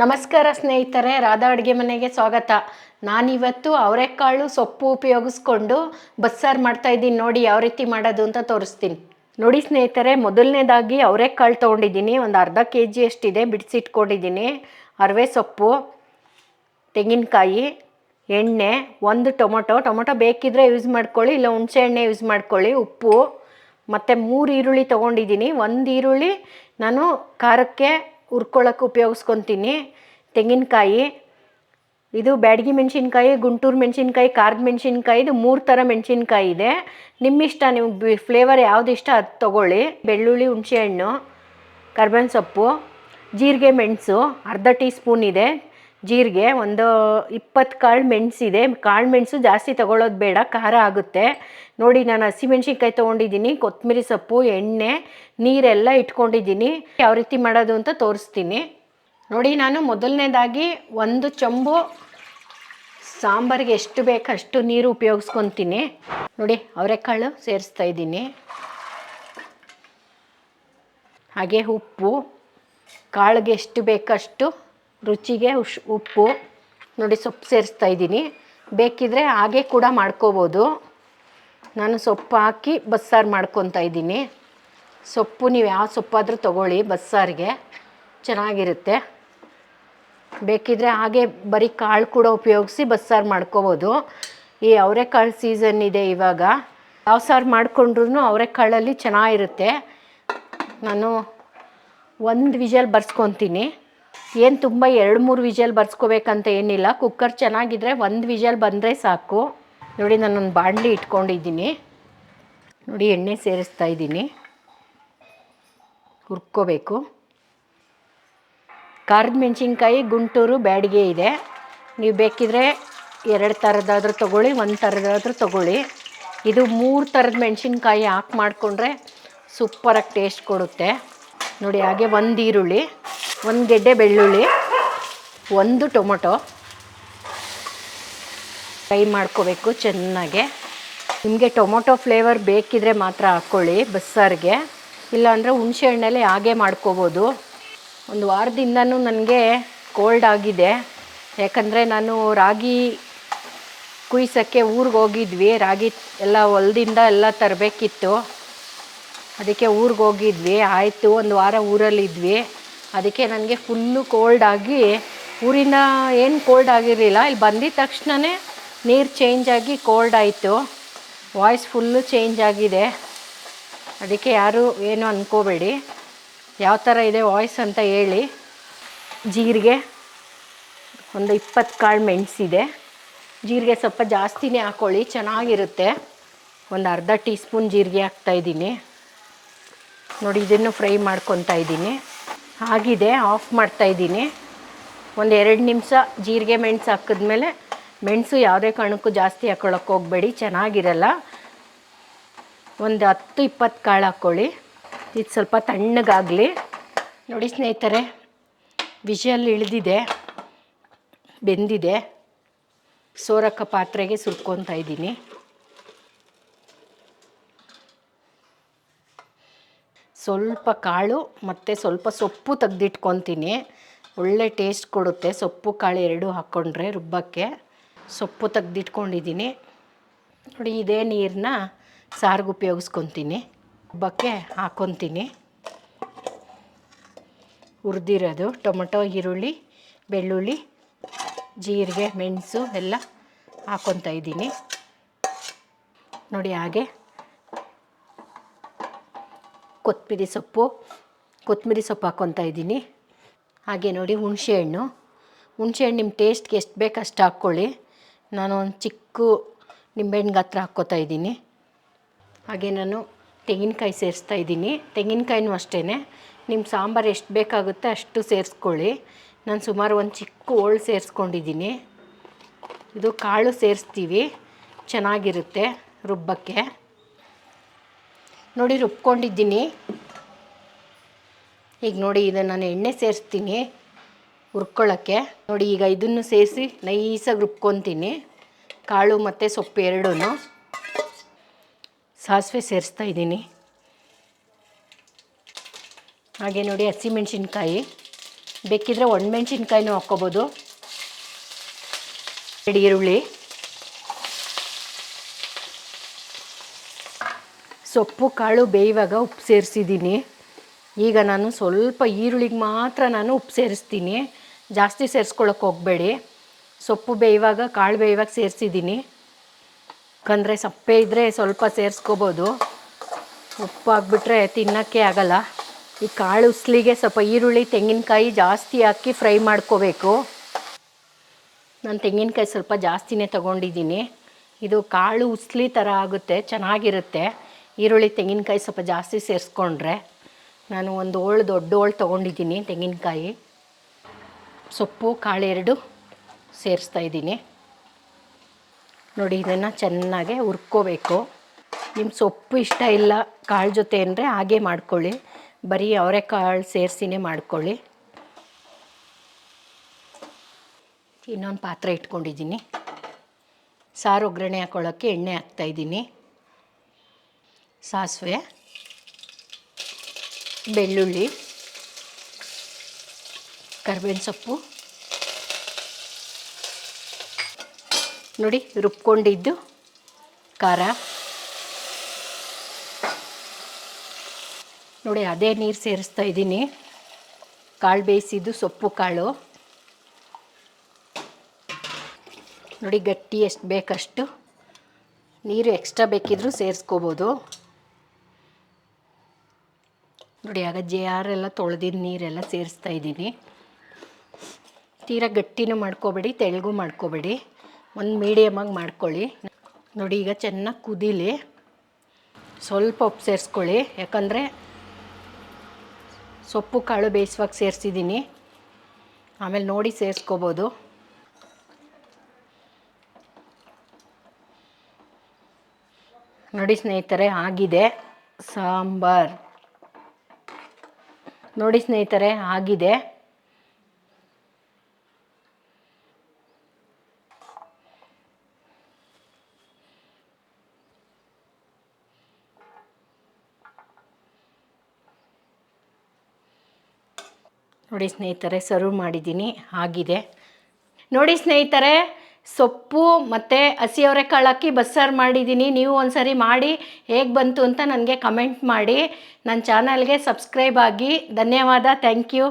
ನಮಸ್ಕಾರ ಸ್ನೇಹಿತರೆ, ರಾಧಾ ಅಡುಗೆ ಮನೆಗೆ ಸ್ವಾಗತ. ನಾನಿವತ್ತು ಅವರೆಕಾಳು ಸೊಪ್ಪು ಉಪಯೋಗಿಸ್ಕೊಂಡು ಬಸ್ಸಾರು ಮಾಡ್ತಾ ಇದ್ದೀನಿ. ನೋಡಿ ಯಾವ ರೀತಿ ಮಾಡೋದು ಅಂತ ತೋರಿಸ್ತೀನಿ. ನೋಡಿ ಸ್ನೇಹಿತರೆ, ಮೊದಲನೇದಾಗಿ ಅವರೆಕಾಳು ತೊಗೊಂಡಿದ್ದೀನಿ. ಒಂದು ಅರ್ಧ ಕೆ ಜಿ ಅಷ್ಟಿದೆ, ಬಿಡಿಸಿಟ್ಕೊಂಡಿದ್ದೀನಿ. ಅರವೆ ಸೊಪ್ಪು, ತೆಂಗಿನಕಾಯಿ, ಎಣ್ಣೆ, ಒಂದು ಟೊಮೊಟೊ. ಟೊಮೊಟೊ ಬೇಕಿದ್ರೆ ಯೂಸ್ ಮಾಡ್ಕೊಳ್ಳಿ, ಇಲ್ಲ ಹುಣಸೆ ಎಣ್ಣೆ ಯೂಸ್ ಮಾಡ್ಕೊಳ್ಳಿ. ಉಪ್ಪು, ಮತ್ತು ಮೂರು ಈರುಳ್ಳಿ ತೊಗೊಂಡಿದ್ದೀನಿ. ಒಂದು ಈರುಳ್ಳಿ ನಾನು ಖಾರಕ್ಕೆ ಹುರ್ಕೊಳ್ಳೋಕೆ ಉಪಯೋಗಿಸ್ಕೊತೀನಿ. ತೆಂಗಿನಕಾಯಿ, ಇದು ಬ್ಯಾಡಗಿ ಮೆಣಸಿನ್ಕಾಯಿ, ಗುಂಟೂರು ಮೆಣಸಿನ್ಕಾಯಿ, ಖಾರದ ಮೆಣಸಿನ್ಕಾಯಿ, ಇದು ಮೂರು ಥರ ಮೆಣಸಿನ್ಕಾಯಿ ಇದೆ. ನಿಮ್ಮಿಷ್ಟ ನೀವು ಫ್ಲೇವರ್ ಯಾವುದು ಇಷ್ಟ ಅದು ತೊಗೊಳ್ಳಿ. ಬೆಳ್ಳುಳ್ಳಿ, ಹುಣಸೆಹಣ್ಣು, ಕರ್ಬೇವಿನ ಸೊಪ್ಪು, ಜೀರಿಗೆ, ಮೆಣಸು, ಅರ್ಧ ಟೀ ಸ್ಪೂನ್ ಇದೆ. ಜೀರಿಗೆ ಒಂದು ಇಪ್ಪತ್ತು ಕಾಳು ಮೆಣಸಿದೆ ಕಾಳು ಮೆಣಸು ಜಾಸ್ತಿ ತಗೊಳ್ಳೋದು ಬೇಡ, ಖಾರ ಆಗುತ್ತೆ. ನೋಡಿ, ನಾನು ಹಸಿಮೆಣ್ಸಿನ್ಕಾಯಿ ತೊಗೊಂಡಿದ್ದೀನಿ ಕೊತ್ತಂಬರಿ ಸೊಪ್ಪು, ಎಣ್ಣೆ, ನೀರೆಲ್ಲ ಇಟ್ಕೊಂಡಿದ್ದೀನಿ. ಯಾವ ರೀತಿ ಮಾಡೋದು ಅಂತ ತೋರಿಸ್ತೀನಿ. ನೋಡಿ, ನಾನು ಮೊದಲನೇದಾಗಿ ಒಂದು ಚಂಬು ಸಾಂಬಾರಿಗೆ ಎಷ್ಟು ಬೇಕು ಅಷ್ಟು ನೀರು ಉಪಯೋಗಿಸ್ಕೊತೀನಿ. ನೋಡಿ, ಅವರೆಕಾಳು ಸೇರಿಸ್ತಾ ಇದ್ದೀನಿ. ಹಾಗೆ ಉಪ್ಪು, ಕಾಳಿಗೆ ಎಷ್ಟು ಬೇಕಷ್ಟು ರುಚಿಗೆ ಉಶ್ ಉಪ್ಪು, ನೋಡಿ ಸೊಪ್ಪು ಸೇರಿಸ್ತಾ ಇದ್ದೀನಿ. ಬೇಕಿದ್ರೆ ಹಾಗೆ ಕೂಡ ಮಾಡ್ಕೋಬೋದು. ನಾನು ಸೊಪ್ಪು ಹಾಕಿ ಬಸ್ಸಾರು ಮಾಡ್ಕೊತಾ ಇದ್ದೀನಿ. ಸೊಪ್ಪು, ನೀವು ಯಾವ ಸೊಪ್ಪಾದರೂ ತೊಗೊಳ್ಳಿ ಬಸ್ಸಾರಿಗೆ. ಚೆನ್ನಾಗಿರುತ್ತೆ. ಬೇಕಿದ್ರೆ ಹಾಗೆ ಬರೀ ಕಾಳು ಕೂಡ ಉಪಯೋಗಿಸಿ ಬಸ್ಸಾರು ಮಾಡ್ಕೋಬೋದು. ಈ ಅವರೆಕಾಳು ಸೀಸನ್ ಇದೆ ಇವಾಗ. ಯಾವ ಸಾರು ಮಾಡಿಕೊಂಡ್ರೂ ಅವರೆಕಾಳಲ್ಲಿ ಚೆನ್ನಾಗಿರುತ್ತೆ. ನಾನು ಒಂದು ವಿಜಲ್ ಬರ್ಸ್ಕೊತೀನಿ. ಏನು ತುಂಬ ಎರಡು ಮೂರು ವಿಜಲ್ ಬರ್ಸ್ಕೋಬೇಕಂತ ಏನಿಲ್ಲ. ಕುಕ್ಕರ್ ಚೆನ್ನಾಗಿದ್ರೆ ಒಂದು ವಿಜಲ್ ಬಂದರೆ ಸಾಕು. ನೋಡಿ, ನಾನೊಂದು ಬಾಣಲಿ ಇಟ್ಕೊಂಡಿದ್ದೀನಿ. ನೋಡಿ, ಎಣ್ಣೆ ಸೇರಿಸ್ತಾ ಇದ್ದೀನಿ. ಹುರ್ಕೋಬೇಕು. ಖಾರದ ಮೆಣಸಿನ್ಕಾಯಿ ಗುಂಟೂರು ಬ್ಯಾಡಿಗೆ ಇದೆ. ನೀವು ಬೇಕಿದ್ರೆ ಎರಡು ಥರದಾದರೂ ತೊಗೊಳ್ಳಿ, ಒಂದು ಥರದಾದರೂ ತೊಗೊಳ್ಳಿ. ಇದು ಮೂರು ಥರದ ಮೆಣಸಿನ್ಕಾಯಿ ಹಾಕಿ ಮಾಡಿಕೊಂಡ್ರೆ ಸೂಪರಾಗಿ ಟೇಸ್ಟ್ ಕೊಡುತ್ತೆ. ನೋಡಿ, ಹಾಗೆ ಒಂದು ಈರುಳ್ಳಿ. ಒಂದು ಗೆಡ್ಡೆ ಬೆಳ್ಳುಳ್ಳಿ, ಒಂದು ಟೊಮೊಟೊ. ಫ್ರೈ ಮಾಡ್ಕೋಬೇಕು ಚೆನ್ನಾಗೆ. ನಿಮಗೆ ಟೊಮೊಟೊ ಫ್ಲೇವರ್ ಬೇಕಿದ್ರೆ ಮಾತ್ರ ಹಾಕ್ಕೊಳ್ಳಿ ಬಸ್ಸಾರಿಗೆ. ಇಲ್ಲಾಂದರೆ ಹುಣಸೆ ಹಣ್ಣಲ್ಲಿ ಹಾಗೆ ಮಾಡ್ಕೋಬೋದು. ಒಂದು ವಾರದಿಂದನೂ ನನಗೆ ಕೋಲ್ಡ್ ಆಗಿದೆ. ಯಾಕಂದರೆ ನಾನು ರಾಗಿ ಕುಯ್ಸೋಕ್ಕೆ ಊರಿಗೆ ಹೋಗಿದ್ವಿ. ರಾಗಿ ಎಲ್ಲ ಹೊಲದಿಂದ ಎಲ್ಲ ತರಬೇಕಿತ್ತು. ಅದಕ್ಕೆ ಊರಿಗೆ ಹೋಗಿದ್ವಿ. ಆಯಿತು, ಒಂದು ವಾರ ಊರಲ್ಲಿದ್ವಿ. ಅದಕ್ಕೆ ನನಗೆ ಫುಲ್ಲು ಕೋಲ್ಡ್ ಆಗಿ ಊರಿಂದ ಏನು ಕೋಲ್ಡ್ ಆಗಿರಲಿಲ್ಲ, ಇಲ್ಲಿ ಬಂದಿದ ತಕ್ಷಣವೇ ನೀರು ಚೇಂಜ್ ಆಗಿ ಕೋಲ್ಡ್ ಆಯಿತು. ವಾಯ್ಸ್ ಫುಲ್ಲು ಚೇಂಜ್ ಆಗಿದೆ. ಅದಕ್ಕೆ ಯಾರು ಏನು ಅಂದ್ಕೋಬೇಡಿ ಯಾವ ಥರ ಇದೆ ವಾಯ್ಸ್ ಅಂತ ಹೇಳಿ. ಜೀರಿಗೆ ಒಂದು ಇಪ್ಪತ್ತು ಕಾಳು ಮೆಣಸಿದೆ ಜೀರಿಗೆ ಸ್ವಲ್ಪ ಜಾಸ್ತಿನೇ ಹಾಕ್ಕೊಳ್ಳಿ ಚೆನ್ನಾಗಿರುತ್ತೆ. ಒಂದು ಅರ್ಧ ಟೀ ಸ್ಪೂನ್ ಜೀರಿಗೆ ಹಾಕ್ತಾಯಿದ್ದೀನಿ ನೋಡಿ, ಇದನ್ನು ಫ್ರೈ ಮಾಡ್ಕೊತಾ ಇದ್ದೀನಿ. ಆಗಿದೆ ಆಫ್ ಮಾಡ್ತಾಯಿದ್ದೀನಿ ಒಂದು ಎರಡು ನಿಮಿಷ ಜೀರಿಗೆ ಮೆಣಸು ಹಾಕಿದ್ಮೇಲೆ ಮೆಣಸು ಯಾವುದೇ ಕಾರಣಕ್ಕೂ ಜಾಸ್ತಿ ಹಾಕೊಳಕ್ಕೆ ಹೋಗಬೇಡಿ, ಚೆನ್ನಾಗಿರಲ್ಲ. ಒಂದು ಹತ್ತು ಇಪ್ಪತ್ತು ಕಾಳು ಹಾಕ್ಕೊಳ್ಳಿ ಇದು ಸ್ವಲ್ಪ ತಣ್ಣಗಾಗಲಿ. ನೋಡಿ ಸ್ನೇಹಿತರೆ, ವಿಷಲ್ ಇಳಿದಿದೆ, ಬೆಂದಿದೆ. ಸೋರಕ ಪಾತ್ರೆಗೆ ಸುರ್ಕೊತಾ ಇದ್ದೀನಿ. ಸ್ವಲ್ಪ ಕಾಳು ಮತ್ತು ಸ್ವಲ್ಪ ಸೊಪ್ಪು ತೆಗ್ದಿಟ್ಕೊತೀನಿ. ಒಳ್ಳೆ ಟೇಸ್ಟ್ ಕೊಡುತ್ತೆ. ಸೊಪ್ಪು, ಕಾಳು ಎರಡೂ ಹಾಕ್ಕೊಂಡ್ರೆ ರುಬ್ಬಕ್ಕೆ. ಸೊಪ್ಪು ತೆಗ್ದಿಟ್ಕೊಂಡಿದ್ದೀನಿ. ನೋಡಿ, ಇದೇ ನೀರನ್ನ ಸಾರಿಗೆ ಉಪಯೋಗಿಸ್ಕೊತೀನಿ. ರುಬ್ಬಕ್ಕೆ ಹಾಕೊತೀನಿ. ಹುರಿದಿರೋದು ಟೊಮೊಟೊ, ಈರುಳ್ಳಿ, ಬೆಳ್ಳುಳ್ಳಿ, ಜೀರಿಗೆ, ಮೆಣಸು ಎಲ್ಲ ಹಾಕ್ಕೊತಾ ಇದ್ದೀನಿ. ನೋಡಿ, ಹಾಗೆ ಕೊತ್ತಂಬರಿ ಸೊಪ್ಪು ಕೊತ್ತಂಬರಿ ಸೊಪ್ಪು ಹಾಕ್ಕೊತಾ ಇದ್ದೀನಿ. ಹಾಗೆ ನೋಡಿ ಹುಣಸೆಹಣ್ಣು ಹುಣಸೆಹಣ್ಣು ನಿಮ್ಮ ಟೇಸ್ಟ್ಗೆ ಎಷ್ಟು ಬೇಕು ಅಷ್ಟು ಹಾಕ್ಕೊಳ್ಳಿ. ನಾನು ಒಂದು ಚಿಕ್ಕ ನಿಂಬೆಹಣ್ಣು ಗಾತ್ರ ಹಾಕ್ಕೋತಾ ಇದ್ದೀನಿ. ಹಾಗೆ ನಾನು ತೆಂಗಿನಕಾಯಿ ಸೇರಿಸ್ತಾ ಇದ್ದೀನಿ. ತೆಂಗಿನಕಾಯಿನೂ ಅಷ್ಟೇ ನಿಮ್ಮ ಸಾಂಬಾರು ಎಷ್ಟು ಬೇಕಾಗುತ್ತೆ ಅಷ್ಟು ಸೇರಿಸ್ಕೊಳ್ಳಿ. ನಾನು ಸುಮಾರು ಒಂದು ಚಿಕ್ಕ ಹೋಳು ಸೇರಿಸ್ಕೊಂಡಿದ್ದೀನಿ. ಇದು ಕಾಳು ಸೇರಿಸ್ತೀವಿ. ಚೆನ್ನಾಗಿರುತ್ತೆ ರುಬ್ಬಕ್ಕೆ. ನೋಡಿ ರುಬ್ಕೊಂಡಿದ್ದೀನಿ. ಈಗ ನೋಡಿ, ಇದನ್ನು ನಾನು ಎಣ್ಣೆ ಸೇರಿಸ್ತೀನಿ ಹುರ್ಕೊಳ್ಳೋಕ್ಕೆ. ನೋಡಿ, ಈಗ ಇದನ್ನು ಸೇರಿಸಿ ನೈಸಾಗಿ ರುಬ್ಕೊತೀನಿ. ಕಾಳು ಮತ್ತು ಸೊಪ್ಪು ಎರಡೂ ಸಾಸಿವೆ ಸೇರಿಸ್ತಾ ಇದ್ದೀನಿ. ಹಾಗೆ ನೋಡಿ, ಹಸಿಮೆಣ್ಸಿನ್ಕಾಯಿ. ಬೇಕಿದ್ರೆ ಒಣಮೆಣ್ಸಿನ್ಕಾಯಿನೂ ಹಾಕ್ಕೋಬೋದು. ಎರಡು ಈರುಳ್ಳಿ. ಸೊಪ್ಪು, ಕಾಳು ಬೇಯುವಾಗ ಉಪ್ಪು ಸೇರಿಸಿದ್ದೀನಿ. ಈಗ ನಾನು ಸ್ವಲ್ಪ ಈರುಳ್ಳಿಗೆ ಮಾತ್ರ ನಾನು ಉಪ್ಪು ಸೇರಿಸ್ತೀನಿ. ಜಾಸ್ತಿ ಸೇರಿಸ್ಕೊಳಕ್ಕೆ ಹೋಗಬೇಡಿ. ಸೊಪ್ಪು ಬೇಯುವಾಗ, ಕಾಳು ಬೇಯುವಾಗ ಸೇರಿಸಿದ್ದೀನಿ. ಯಾಕಂದರೆ ಸಪ್ಪೆ ಇದ್ದರೆ ಸ್ವಲ್ಪ ಸೇರಿಸ್ಕೋಬೋದು. ಉಪ್ಪು ಹಾಕ್ಬಿಟ್ರೆ ತಿನ್ನೋಕ್ಕೆ ಆಗಲ್ಲ. ಈ ಕಾಳು ಉಸ್ಲಿಗೆ ಸ್ವಲ್ಪ ಈರುಳ್ಳಿ, ತೆಂಗಿನಕಾಯಿ ಜಾಸ್ತಿ ಹಾಕಿ ಫ್ರೈ ಮಾಡ್ಕೋಬೇಕು. ನಾನು ತೆಂಗಿನಕಾಯಿ ಸ್ವಲ್ಪ ಜಾಸ್ತಿನೇ ತೊಗೊಂಡಿದ್ದೀನಿ. ಇದು ಕಾಳು ಉಸ್ಲಿ ಥರ ಆಗುತ್ತೆ, ಚೆನ್ನಾಗಿರುತ್ತೆ. ಈರುಳ್ಳಿ, ತೆಂಗಿನಕಾಯಿ ಸ್ವಲ್ಪ ಜಾಸ್ತಿ ಸೇರಿಸ್ಕೊಂಡ್ರೆ. ನಾನು ಒಂದು ಓಳು ದೊಡ್ಡ ಓಳು ತೊಗೊಂಡಿದ್ದೀನಿ, ತೆಂಗಿನಕಾಯಿ. ಸೊಪ್ಪು, ಕಾಳು ಎರಡು ಸೇರಿಸ್ತಾ ಇದ್ದೀನಿ. ನೋಡಿ, ಇದನ್ನು ಚೆನ್ನಾಗೆ ಹುರ್ಕೋಬೇಕು. ನಿಮ್ಮ ಸೊಪ್ಪು ಇಷ್ಟ ಇಲ್ಲ, ಕಾಳು ಜೊತೆ ಅಂದರೆ ಹಾಗೆ ಮಾಡ್ಕೊಳ್ಳಿ. ಬರೀ ಅವರೆಕಾಳು ಸೇರಿಸಿನೇ ಮಾಡ್ಕೊಳ್ಳಿ. ಇನ್ನೊಂದು ಪಾತ್ರೆ ಇಟ್ಕೊಂಡಿದ್ದೀನಿ. ಸಾರು ಒಗ್ಗರಣೆ ಹಾಕ್ಕೊಳ್ಳೋಕ್ಕೆ ಎಣ್ಣೆ ಹಾಕ್ತಾಯಿದ್ದೀನಿ ಸಾಸಿವೆ. ಬೆಳ್ಳುಳ್ಳಿ, ಕರ್ಬೇವಿನ ಸೊಪ್ಪು. ನೋಡಿ, ರುಬ್ಕೊಂಡಿದ್ದು ಖಾರ. ನೋಡಿ, ಅದೇ ನೀರು ಸೇರಿಸ್ತಾ ಇದ್ದೀನಿ. ಕಾಳು ಬೇಯಿಸಿದ್ದು ಸೊಪ್ಪು ಕಾಳು. ನೋಡಿ, ಗಟ್ಟಿ ಎಷ್ಟು ಬೇಕಷ್ಟು. ನೀರು ಎಕ್ಸ್ಟ್ರಾ ಬೇಕಿದ್ದರೂ ಸೇರಿಸ್ಕೋಬೋದು. ನೋಡಿ, ಆಗ ಜೆ ಆರ್ ಎಲ್ಲ ತೊಳೆದಿದ್ದ ನೀರೆಲ್ಲ ಸೇರಿಸ್ತಾ ಇದ್ದೀನಿ. ತೀರಾ ಗಟ್ಟಿನೂ ಮಾಡ್ಕೋಬೇಡಿ, ತೆಳಗೂ ಮಾಡ್ಕೋಬೇಡಿ. ಒಂದು ಮೀಡಿಯಮಾಗಿ ಮಾಡ್ಕೊಳ್ಳಿ. ನೋಡಿ, ಈಗ ಚೆನ್ನಾಗಿ ಕುದೀಲಿ. ಸ್ವಲ್ಪ ಉಪ್ಪು ಸೇರಿಸ್ಕೊಳ್ಳಿ. ಯಾಕಂದರೆ ಸೊಪ್ಪು ಕಾಳು ಬೇಯಿಸುವಾಗ ಸೇರಿಸಿದ್ದೀನಿ. ಆಮೇಲೆ ನೋಡಿ ಸೇರಿಸ್ಕೋಬೋದು. ನೋಡಿ ಸ್ನೇಹಿತರೆ, ಆಗಿದೆ. ಸಾಂಬಾರ್. ನೋಡಿ ಸ್ನೇಹಿತರೆ ಆಗಿದೆ. ನೋಡಿ ಸ್ನೇಹಿತರೆ ಸರ್ವ್ ಮಾಡಿದ್ದೀನಿ ಆಗಿದೆ. ನೋಡಿ ಸ್ನೇಹಿತರೆ ಸೊಪ್ಪು ಮತ್ತು ಹಸಿ ಅವರೆಕಾಳು ಹಾಕಿ ಬಸ್ಸಾರು ಮಾಡಿದ್ದೀನಿ. ನೀವು ಒಂದ್ಸರಿ ಮಾಡಿ, ಹೇಗೆ ಬಂತು ಅಂತ ನನಗೆ ಕಮೆಂಟ್ ಮಾಡಿ. ನನ್ನ ಚಾನಲ್ಗೆ ಸಬ್ಸ್ಕ್ರೈಬ್ ಆಗಿ. ಧನ್ಯವಾದ. Thank you